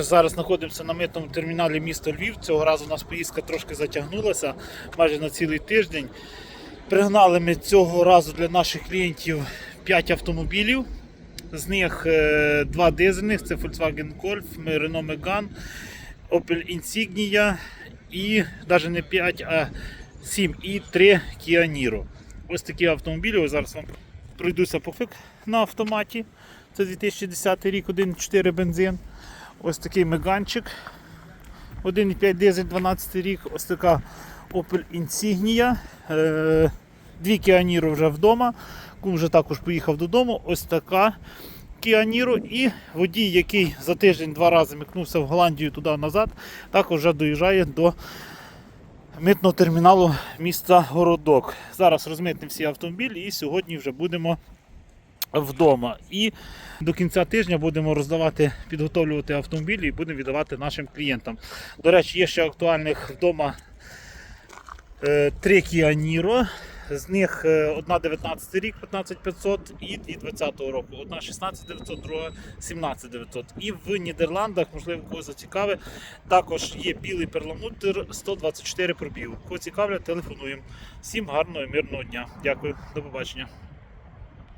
Зараз знаходимося на митному терміналі міста Львів. Цього разу у нас поїздка трошки затягнулася майже на цілий тиждень. Пригнали ми цього разу для наших клієнтів 5 автомобілів. З них е, два дизельних це Volkswagen Golf, Renault Megane, Opel Insignia і навіть не 5, а 7 і 3 Kia Niro. Ось такі автомобілі. Ось зараз вам пройдуся по фик на автоматі. Це 2010 рік, 1.4 бензин. Ось такий меганчик. 1,5 дизель 12 рік. Ось така Opel Insignia. Е, Дві Kia вже вдома. Кум вже також поїхав додому. Ось така Niro. І водій, який за тиждень два рази микнувся в Голландію туди-назад, також вже доїжджає до митного терміналу міста Городок. Зараз розмитнемо всі автомобілі і сьогодні вже будемо вдома. І до кінця тижня будемо роздавати, підготовлювати автомобілі і будемо віддавати нашим клієнтам. До речі, є ще актуальних вдома е, три Kia Niro. З них е, одна 19 рік 15500 і дві 20 року. Одна 16900, друга 17900. І в Нідерландах, можливо, когось зацікавить, також є білий перламутр 124 пробігу. Кого цікавлять, телефонуємо. Всім гарного і мирного дня. Дякую, до побачення.